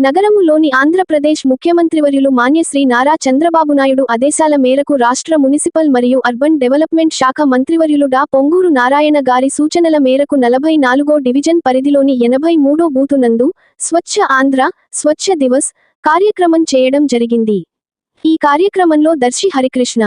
నగరములోని ఆంధ్రప్రదేశ్ ముఖ్యమంత్రివర్యులు మాన్యశ్రీ నారా చంద్రబాబు నాయుడు ఆదేశాల మేరకు రాష్ట్ర మునిసిపల్ మరియు అర్బన్ డెవలప్మెంట్ శాఖ మంత్రివర్యులు డా పొంగూరు నారాయణ గారి సూచనల మేరకు నలభై నాలుగో డివిజన్ పరిధిలోని ఎనభై మూడో బూతునందు స్వచ్ఛ ఆంధ్ర స్వచ్ఛ దివస్ కార్యక్రమం చేయడం జరిగింది. ఈ కార్యక్రమంలో దర్శి హరికృష్ణ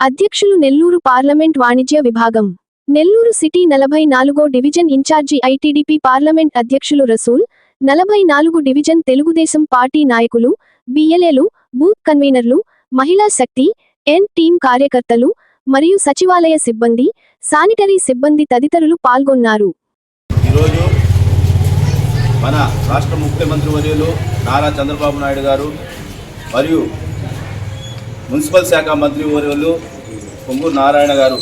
అధ్యక్షులు నెల్లూరు పార్లమెంట్ వాణిజ్య విభాగం నెల్లూరు సిటీ నలభై నాలుగో డివిజన్ ఇన్ఛార్జి ఐటీడీపీ పార్లమెంట్ అధ్యక్షులు రసూల్ నలభై నాలుగు డివిజన్ తెలుగుదేశం పార్టీ నాయకులు బిఎల్ఏలు బూత్ కన్వీనర్లు మహిళా శక్తి ఎన్ టీం కార్యకర్తలు మరియు సచివాలయ సిబ్బంది శానిటరీ సిబ్బంది తదితరులు పాల్గొన్నారు. ఈరోజు మన రాష్ట్ర ముఖ్యమంత్రి వర్యులు నారా చంద్రబాబు నాయుడు గారు మరియు మున్సిపల్ శాఖ మంత్రి వర్యులు పొంగూరు నారాయణ గారు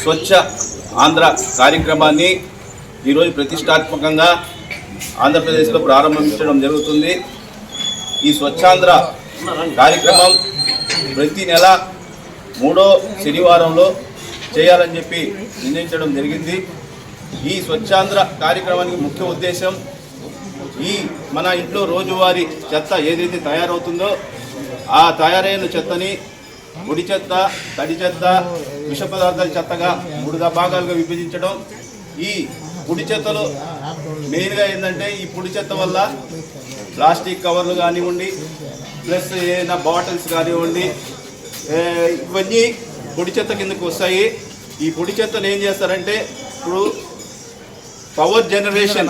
స్వచ్ఛ ఆంధ్ర కార్యక్రమాన్ని ఈరోజు ప్రతిష్టాత్మకంగా ఆంధ్రప్రదేశ్లో ప్రారంభించడం జరుగుతుంది. ఈ స్వచ్ఛాంధ్ర కార్యక్రమం ప్రతి నెల మూడో శనివారంలో చేయాలని చెప్పి నిర్ణయించడం జరిగింది. ఈ స్వచ్ఛాంధ్ర కార్యక్రమానికి ముఖ్య ఉద్దేశం ఈ మన ఇంట్లో రోజువారీ చెత్త ఏదైతే తయారవుతుందో ఆ తయారైన చెత్తని ముడి చెత్త తడి చెత్త విష పదార్థాల చెత్తగా మూడు భాగాలుగా విభజించడం ఈ ముడి చెత్తలో మెయిన్గా ఏంటంటే ఈ పొడి చెత్త వల్ల ప్లాస్టిక్ కవర్లు కానివ్వండి ప్లస్ ఏదైనా బాటిల్స్ కానివ్వండి ఇవన్నీ పొడి చెత్త కిందకు వస్తాయి. ఈ పొడి చెత్తను ఏం చేస్తారంటే ఇప్పుడు పవర్ జనరేషన్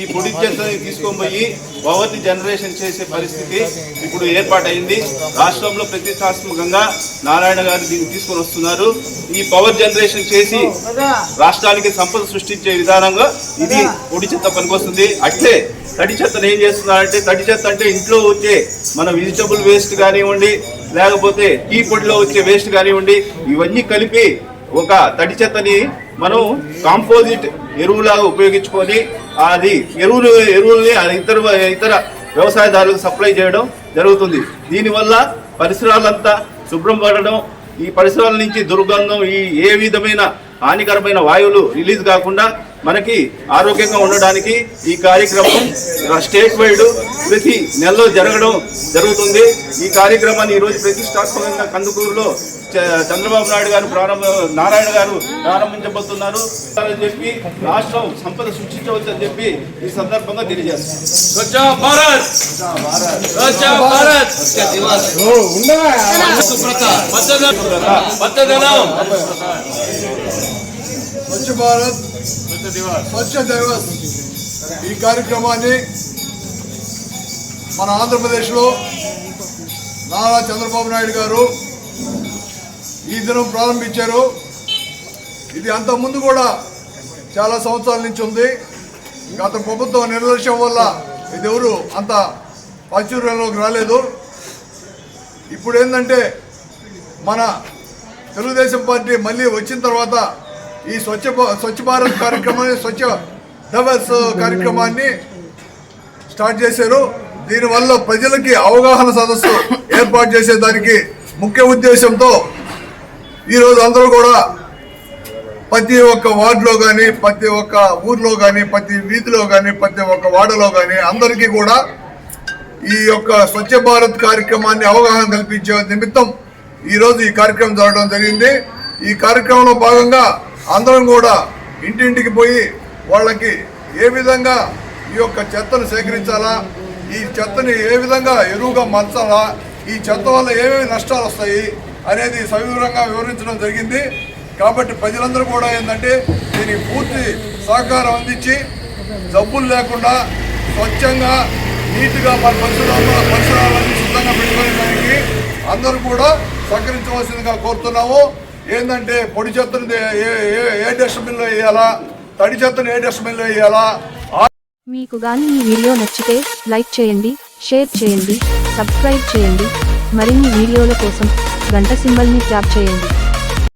ఈ పొడి చెత్తని తీసుకొని పోయి పవర్ని జనరేషన్ చేసే పరిస్థితి ఇప్పుడు ఏర్పాటైంది. రాష్ట్రంలో ప్రతిష్టాత్మకంగా నారాయణ గారు దీన్ని తీసుకొని వస్తున్నారు. ఈ పవర్ జనరేషన్ చేసి రాష్ట్రానికి సంపద సృష్టించే విధానంగా ఇది పొడి చెత్త పనికొస్తుంది. అట్లే తడి చెత్తను ఏం చేస్తున్నారంటే తడి చెత్త అంటే ఇంట్లో వచ్చే మన వెజిటబుల్ వేస్ట్ కానివ్వండి లేకపోతే టీ పొడిలో వచ్చే వేస్ట్ కానివ్వండి ఇవన్నీ కలిపి ఒక తడి చెత్తని మనం కాంపోజిట్ ఎరువులాగా ఉపయోగించుకొని అది ఎరువులు ఎరువుల్ని ఇతర ఇతర వ్యవసాయదారులకు సప్లై చేయడం జరుగుతుంది. దీనివల్ల పరిసరాలంతా శుభ్రం పడడం ఈ పరిసరాల నుంచి దుర్గంధం ఈ ఏ విధమైన హానికరమైన వాయువులు రిలీజ్ కాకుండా మనకి ఆరోగ్యంగా ఉండడానికి ఈ కార్యక్రమం స్టేట్ వైడ్ ప్రతి నెలలో జరగడం జరుగుతుంది ఈ కార్యక్రమాన్ని ఈరోజు ప్రతిష్టాత్మకంగా కందుకూరులో చ- చంద్రబాబు నాయుడు గారు ప్రారంభ నారాయణ గారు ప్రారంభించబోతున్నారు అని చెప్పి రాష్ట్రం సంపద సృష్టించవచ్చు అని చెప్పి ఈ సందర్భంగా తెలియజేస్తాం స్వచ్ఛ భారత్ స్వచ్ఛ దివస్. ఈ కార్యక్రమాన్ని మన ఆంధ్రప్రదేశ్లో నారా చంద్రబాబు నాయుడు గారు ఈ దినం ప్రారంభించారు. ఇది అంతకుముందు కూడా చాలా సంవత్సరాల నుంచి ఉంది. గత ప్రభుత్వం నిర్లక్ష్యం వల్ల ఇది ఎవరు అంత ప్రాచుర్యంలోకి రాలేదు. ఇప్పుడు ఏంటంటే మన తెలుగుదేశం పార్టీ మళ్ళీ వచ్చిన తర్వాత ఈ స్వచ్ఛ స్వచ్ఛ భారత్ కార్యక్రమాన్ని స్వచ్ఛ డబల్స్ కార్యక్రమాన్ని స్టార్ట్ చేశారు. దీనివల్ల ప్రజలకి అవగాహన సదస్సు ఏర్పాటు చేసేదానికి ముఖ్య ఉద్దేశంతో ఈరోజు అందరూ కూడా ప్రతి ఒక్క వార్డులో కానీ ప్రతి ఒక్క ఊర్లో కానీ ప్రతి వీధిలో కానీ ప్రతి ఒక్క వాడలో కానీ అందరికీ కూడా ఈ యొక్క స్వచ్ఛ భారత్ కార్యక్రమాన్ని అవగాహన కల్పించే నిమిత్తం ఈరోజు ఈ కార్యక్రమం జరగడం జరిగింది. ఈ కార్యక్రమంలో భాగంగా అందరం కూడా ఇంటింటికి పోయి వాళ్ళకి ఏ విధంగా ఈ యొక్క చెత్తను సేకరించాలా ఈ చెత్తని ఏ విధంగా ఎరువుగా మార్చాలా ఈ చెత్త వల్ల ఏమేమి నష్టాలు వస్తాయి అనేది సవివరంగా వివరించడం జరిగింది. కాబట్టి ప్రజలందరూ కూడా ఏంటంటే దీనికి పూర్తి సహకారం అందించి జబ్బులు లేకుండా స్వచ్ఛంగా నీట్గా మన పరిసరాల్లో పరిసరాలన్నీ శుద్ధంగా పెట్టుకునేదానికి అందరూ కూడా సహకరించవలసిందిగా కోరుతున్నాము. ఏంటంటే పొడి చెత్తను ఏ ఏ ఏ డస్ట్బిన్లో వేయాలా? తడి చెత్తను ఏ డస్ట్బిన్లో వేయాలా? మీకు గాని ఈ వీడియో నచ్చితే లైక్ చేయండి షేర్ చేయండి సబ్స్క్రైబ్ చేయండి. మరిన్ని వీడియోల కోసం గంట సింబల్ని ట్యాప్ చేయండి.